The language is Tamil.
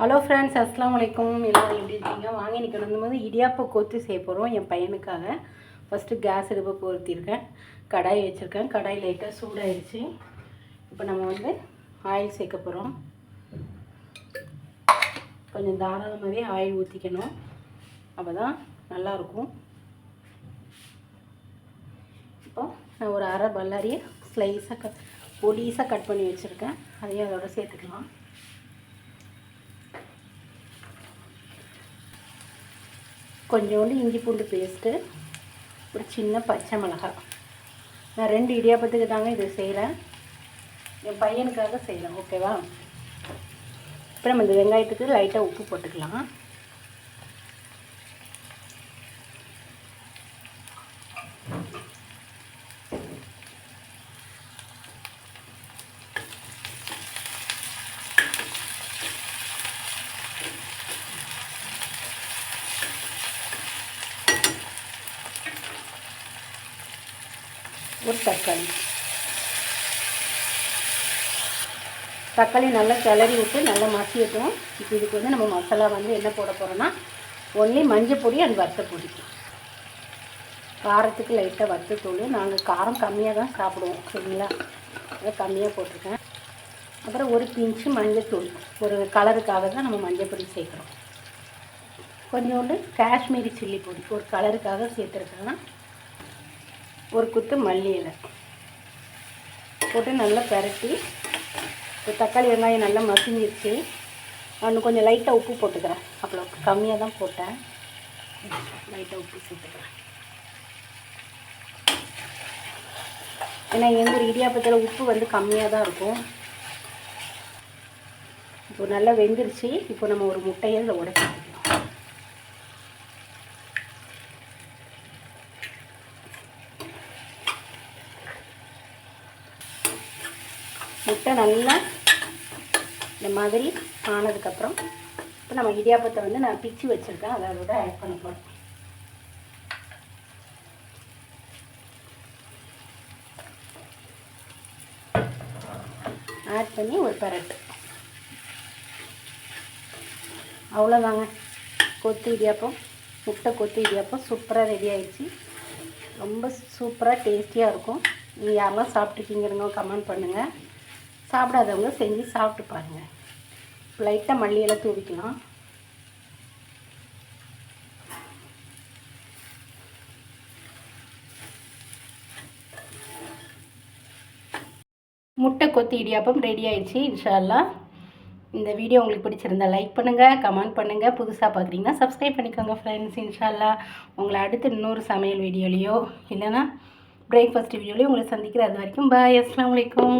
ஹலோ ஃப்ரெண்ட்ஸ் அஸ்லாம் வலைக்கம் எல்லோரும் எப்படி இருக்கீங்க? வாங்கி இன்றைக்கி வந்து இடியாப்பை கொத்து செய்ய போகிறோம் என் பையனுக்காக. ஃபஸ்ட்டு கேஸ் அடுப்பை பொருத்திருக்கேன். கடாய் வச்சுருக்கேன். கடாய் லைட்டாக சூடாயிடுச்சு இப்போ நம்ம வந்து ஆயில் சேர்க்க போகிறோம் கொஞ்சம் தாராளமாகவே ஆயில் ஊற்றிக்கணும் அப்போ தான் நல்லாயிருக்கும். இப்போ நான் ஒரு அரை பல்லாரியை ஸ்லைஸாக க பொடிசாக கட் பண்ணி வச்சுருக்கேன். அதையும் அதோட சேர்த்துக்கலாம். கொஞ்சோண்டு இஞ்சி பூண்டு பேஸ்ட்டு ஒரு சின்ன பச்சை மிளகாய். நான் ரெண்டு இடியாப்பத்துக்கு தாங்க இது செய்கிறேன். என் பையனுக்காக செய்கிறேன் ஓகேவா? இப்போ நம்ம இந்த வெங்காயத்துக்கு லைட்டாக உப்பு போட்டுக்கலாம். ஒரு தக்காளி. தக்காளி நல்லா கிளறி விட்டு நல்லா மசியட்டும் இப்போ இதுக்கு வந்து நம்ம மசாலா வந்து என்ன போட போகிறோன்னா ஒன்லி மஞ்சள் பொடி அண்ட் வத்தப்பொடி காரத்துக்கு லைட்டாக வத்தத்தூள் நாங்கள் காரம் கம்மியாக தான் சாப்பிடுவோம் சரிங்களா? அதை கம்மியாக போட்டிருக்கேன். அப்புறம் ஒரு பிஞ்சு மஞ்சத்தூள் ஒரு கலருக்காக தான் நம்ம மஞ்சள் பொடி சேர்க்குறோம். கொஞ்சோண்டு காஷ்மீரி சில்லி பொடி. ஒரு கலருக்காக சேர்த்துருக்கேன்னா ஒரு குத்து மல்லி இலை. போட்டு நல்லா பரட்டி இப்போ தக்காளி வெங்காயம் நல்லா மசிஞ்சிருச்சு. நான் கொஞ்சம் லைட்டாக உப்பு போட்டுக்கிறேன். அவ்வளோ கம்மியாக தான் போட்டேன். லைட்டாக உப்பு சேர்த்துக்கிறேன். ஏன்னா எங்கள் இடியாப்பத்தில் உப்பு வந்து கம்மியாக தான் இருக்கும். இப்போ நல்லா வெந்துருச்சு. இப்போ நம்ம ஒரு முட்டையை இதில் உடச்சிக்கலாம். முட்டை நல்லா இந்த மாதிரி ஆனதுக்கப்புறம் இப்போ நம்ம இடியாப்பத்தை வந்து நான் பிச்சு வச்சுருக்கேன். அதை அதோட ஆட் பண்ண போகிறேன் ஆட் பண்ணி ஒரு பரட்டு. அவ்வளோதாங்க கொத்து இடியாப்பம் முட்டை கொத்து இடியாப்பம் சூப்பராக ரெடி ஆகிடுச்சு ரொம்ப சூப்பராக டேஸ்டியாக இருக்கும். நீங்கள் யாரெல்லாம் சாப்பிட்ருக்கீங்கிறங்க கமெண்ட் பண்ணுங்கள் சாப்பிடாதவங்க செஞ்சு சாப்பிட்டு பாருங்கள் லைட்டாக மல்லியெல்லாம் தூவிக்கலாம். முட்டை கொத்தி இடியாப்பம் ரெடி ஆயிடுச்சு இன்ஷால்லா இந்த வீடியோ உங்களுக்கு பிடிச்சிருந்தா லைக் பண்ணுங்கள் கமெண்ட் பண்ணுங்கள் புதுசாக பார்க்குறீங்கன்னா சப்ஸ்கிரைப் பண்ணிக்கோங்க ஃப்ரெண்ட்ஸ் இன்ஷால்லா உங்களை அடுத்து இன்னொரு சமையல் வீடியோலையோ இல்லைன்னா பிரேக்ஃபாஸ்ட் வீடியோலையோ உங்களை சந்திக்கிற அது வரைக்கும் பாய் அஸ்லாம் வலைக்கம்